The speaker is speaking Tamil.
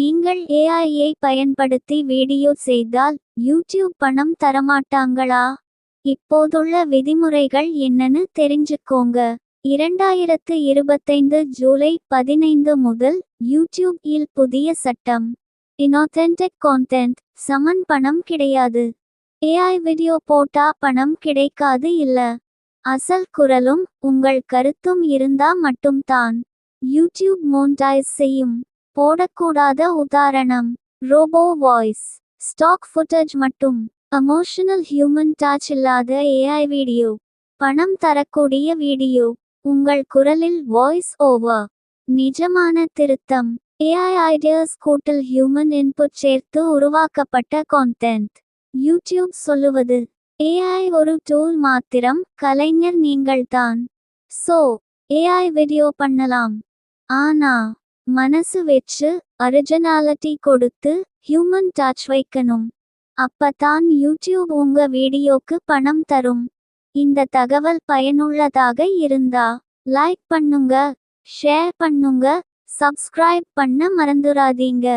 நீங்கள் ஏஐயை பயன்படுத்தி வீடியோ செய்தால் யூடியூப் பணம் தரமாட்டாங்களா? இப்போதுள்ள விதிமுறைகள் என்னன்னு தெரிஞ்சுக்கோங்க. இரண்டாயிரத்து இருபத்தைந்து ஜூலை பதினைந்து முதல் யூடியூப் இல் புதிய சட்டம். இன்ஆத்தென்டிக் கான்டென்ட் சமன் பணம் கிடையாது. ஏஐ வீடியோ போட்டா பணம் கிடைக்காது இல்ல. அசல் குரலும் உங்கள் கருத்தும் இருந்தா மட்டும்தான். யூடியூப் மோன்டைஸ் செய்யும். போடக்கூடாத உதாரணம். ரோபோ வாய்ஸ் ஸ்டாக் ஃபுட்டேஜ் மட்டும். எமோஷனல் ஹியூமன் டச் இல்லாத ஏஐ வீடியோ பணம் தரக்கூடிய வீடியோ உங்கள் குரலில் வாய்ஸ் ஓவர் நிஜமான திருத்தம். ஏஐ ஐடியாஸ் கூட்டில் ஹியூமன் இன்புட் சேர்த்து உருவாக்கப்பட்ட கான்டென்ட் யூடியூப் சொல்லுவது. ஏஐ ஒரு டூல் மாத்திரம். கலைஞர் நீங்கள்தான் சோ ஏஐ வீடியோ பண்ணலாம். ஆனா மனசு வச்சு ஒரிஜினாலிட்டி கொடுத்து ஹியூமன் டச் வைக்கணும். அப்பதான் யூடியூப் உங்க வீடியோக்கு பணம் தரும். இந்த தகவல் பயனுள்ளதாக இருந்தா லைக் பண்ணுங்க ஷேர் பண்ணுங்க சப்ஸ்கிரைப் பண்ண மறந்துடாதீங்க